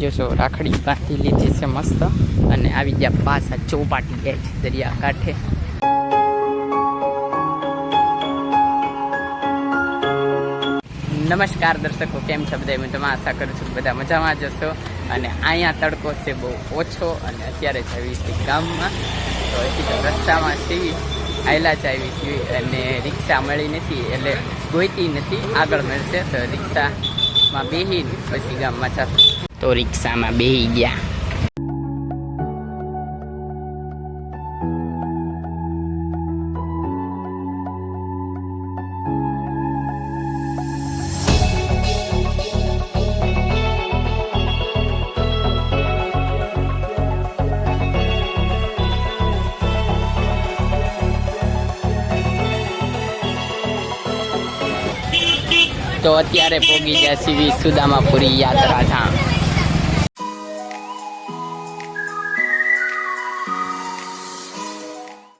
જોશો રાખડી પાછી લીધી છે મસ્ત અને આવી ગયા પાછા ચોપાટી જાય છે દરિયા કાંઠે નમસ્કાર દર્શકો, કેમ છે બધા? મજામાં આશા કરું છું બધા મજામાં જ હશો. અને અહીંયા તડકો છે બહુ ઓછો અને અત્યારે જ આવી છે ગામમાં. તો એથી રસ્તામાં સીવી આયલા આવી છીએ અને રિક્ષા મળી નથી, એટલે ગોઈતી નથી. આગળ મળશે તો રિક્ષામાં બેસીને પછી ગામમાં ચાલ તો રિક્ષામાં બેહી ગયા. તો અત્યારે પોગી ગયા સીવી સુદામાપુરી યાત્રાધામ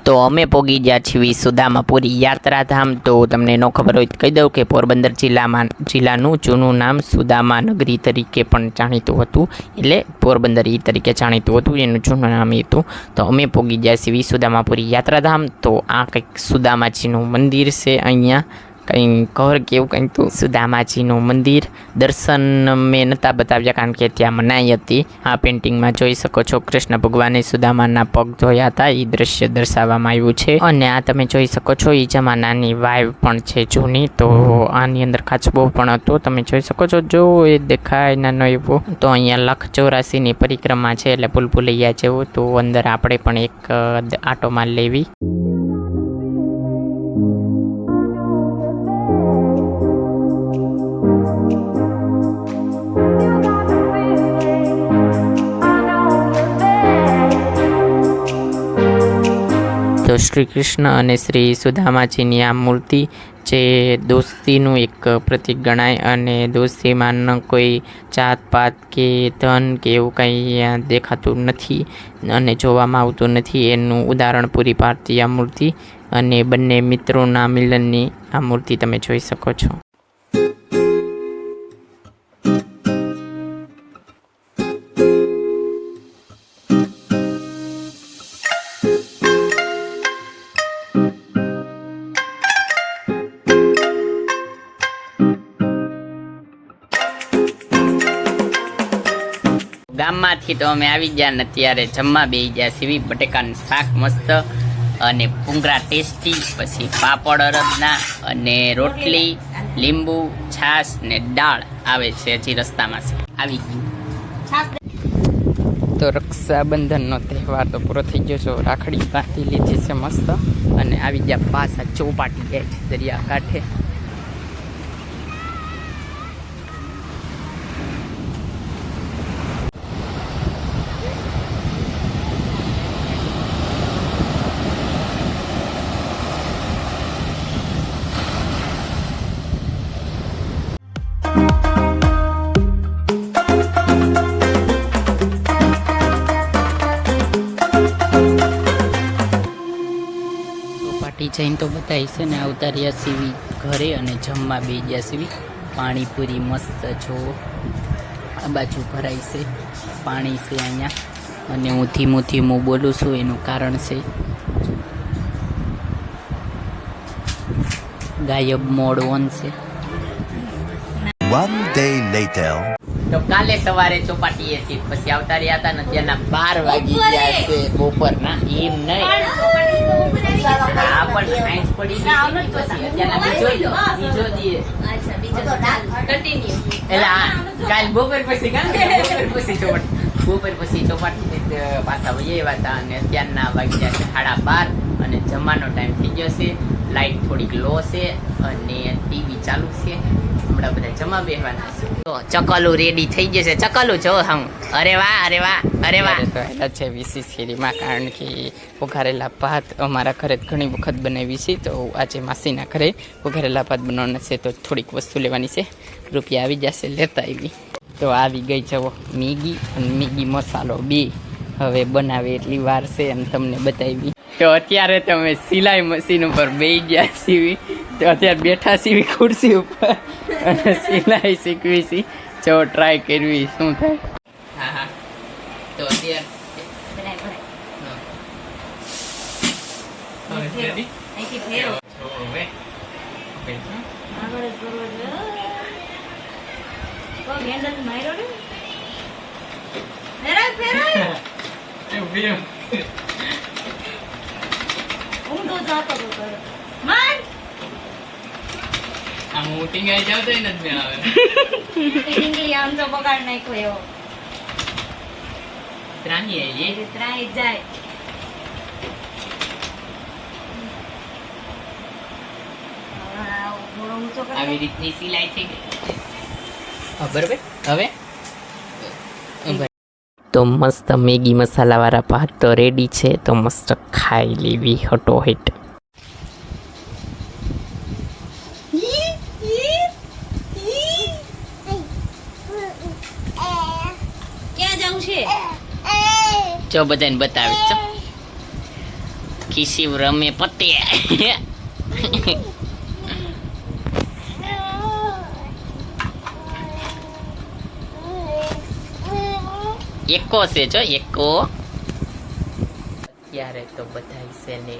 તો અમે પોગી ગયા છીએ સુદામાપુરી યાત્રાધામ તો તમને ન ખબર હોય કહી દઉં કે પોરબંદર જિલ્લામાં જિલ્લાનું જૂનું નામ સુદામા નગરી તરીકે પણ જાણીતું હતું. એટલે પોરબંદર એ તરીકે જાણીતું હતું, એનું જૂનું નામ એ હતું. તો અમે પોગી ગયા છીએ સુદામાપુરી યાત્રાધામ તો આ કંઈક સુદામાજીનું મંદિર છે અહીંયા. કંઈ ઘર કેવું કંઈક તો? સુદામાજીનું મંદિર. દર્શન મેં નહોતા બતાવ્યા કારણ કે ત્યાં મનાઈ હતી. આ પેઇન્ટિંગમાં જોઈ શકો છો, કૃષ્ણ ભગવાને સુદામાના પગ ધોયા હતા. એ દ્રશ્ય દર્શાવવામાં આવ્યું છે. અને આ તમે જોઈ શકો છો એ જમાનાની વાઇવ પણ છે જૂની. તો આની અંદર કાચબો પણ હતો. તમે જોઈ શકો છો, જો એ દેખાય નાનો એવો. તો અહીંયા લખ ચોરાસીની પરિક્રમા છે, એટલે ભૂલભુલૈયા જેવું. તો અંદર આપણે પણ એક આટોમાં લેવી. શ્રી કૃષ્ણ અને શ્રી સુદામાજીની આ મૂર્તિ જે દોસ્તીનું એક પ્રતીક ગણાય અને દોસ્તીમાં ન કોઈ જાત પાત કે ધન કે એવું કંઈ દેખાતું નથી અને જોવામાં આવતું નથી. એનું ઉદાહરણ પૂરી પાડતી આ મૂર્તિ અને બંને મિત્રોના મિલનની આ મૂર્તિ તમે જોઈ શકો છો. ગામમાંથી તો અમે આવી ગયા ને ત્યારે જમવા બેસી ગયા. સીવી બટેકાનું શાક મસ્ત અને પૂંગરા ટેસ્ટી, પછી પાપડ અરદના અને રોટલી, લીંબુ, છાશ ને દાળ આવે છે હજી રસ્તામાં છે. આવી ગયું. તો રક્ષાબંધનનો તહેવાર તો પૂરો થઈ ગયો છે. રાખડી બાંધી લીધી છે મસ્ત. અને આવી ગયા પાછા ચોપાટી જાય છે દરિયા કાંઠે. જઈને તો બતાવી છે ને અવતાર્યા સીવી ઘરે અને જમવા બે ગયા સીવી. પાણીપુરી મસ્ત જો આ બાજુ ભરાય છે, પાણી છે અહીંયા. અને હું ધીમું ધીમું બોલું છું, એનું કારણ છે ગાયબ મોડ ઓન છે. One day later. તો કાલે સવારે ચોપાટીએ છીએ. પછી આવતા રહ્યા હતા ને ત્યાંના બાર વાગી ગયા છે બપોરના. એમ નહીં. હા પણ સાયન્સ પડી ગઈ પછી અત્યારના બીજો બીજો દીએ એટલે હા કાલ બપોર પછી બપોર પછી ચોપાટી. બપોર પછી ચોપાટી પાછા વહી આવ્યા હતા અને અત્યારના વાગી ગયા છે સાડા બાર અને જમવાનો ટાઈમ થઈ ગયો છે. લાઈટ થોડીક લો છે અને ટીવી ચાલુ છે. હમણાં બધા જમા બેહવાના છે. તો ચકલું રેડી થઈ જશે ચકલું જો હમ. અરે વાહ અરે વાહ અરે વાહ. તો એલા છે વીસી શેરીમાં, કારણ કે વઘારેલા ભાત અમારા ઘરે ઘણી વખત બનાવી છે. તો આજે માસીના ઘરે વઘારેલા ભાત બનાવવાના છે. તો થોડીક વસ્તુ લેવાની છે. રૂપિયા આવી જશે, લેતા આવી. તો આવી ગઈ જવો મેગી અને મેગી મસાલો બે. હવે બનાવે એટલી વાર છે એમ તમને બતાવી. તો અત્યારે તમે સિલાઈ મશીન ઉપર બેસી ગયા સીવી તો અત્યારે બેઠા સીવી ખુરશી ઉપર. અને સિલાઈ શીખવી છે. જો ટ્રાય કરવી શું થાય? હા હા. તો અત્યારે ભરાય ભરાય હવે ready? અહીંથી ફેરો જો હવે આગળ જ કરવો છે પગ હેન્ડલ માર્યો ને ફેરાય ફેરાય ઊંધો જાતો તો કરે માર આમ ગાય જાવ તો નથી મેળાવે. ઢીંગલી આમ તો બગાડ નાખ્યો એવો. ત્રાની આવી એ જાય. હવે આ થોડો ઊંચો કરી આવી રીતની સિલાઈ થઈ ગઈ. બરાબર. હવે? તો મસ્ત મેગી મસાલાવાળા ભાત તો રેડી છે તો મસ્ત ખાઈ લેવી હટો હેટ ક્યાં જવું છે? જો બધાને બતાવીશ ચો. કિસી રમે પતે. એકો છે જો એકો. અત્યારે તો બધાય છે ને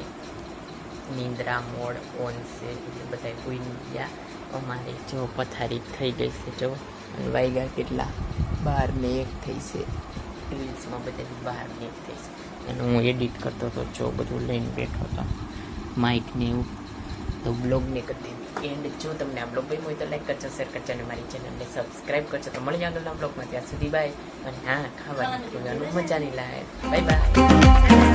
નિંદ્રા મોડ ઓન છે એટલે બધા કોઈ ગયા. અમારે જો પથારી થઈ ગઈ છે જો અને વાગ્યા કેટલા. ને એક થઈ છે. રીલ્સમાં બધાની બહાર મેક થઈ છે. અને હું એડિટ કરતો હતો, જો બધું લઈને બેઠો હતો. માઇકને એવું. તો બ્લોગને કરતી એન્ડ જો તમને આ બ્લોગ ગમ્યો હોય તો લાઈક કરજો શેર કરજો અને મારી ચેનલને સબસ્ક્રાઈબ કરજો. તો મળી આગળના બ્લોગમાં ત્યાં સુધી બાય અને હા, ખાવાની મજાની લાગે બાય બાય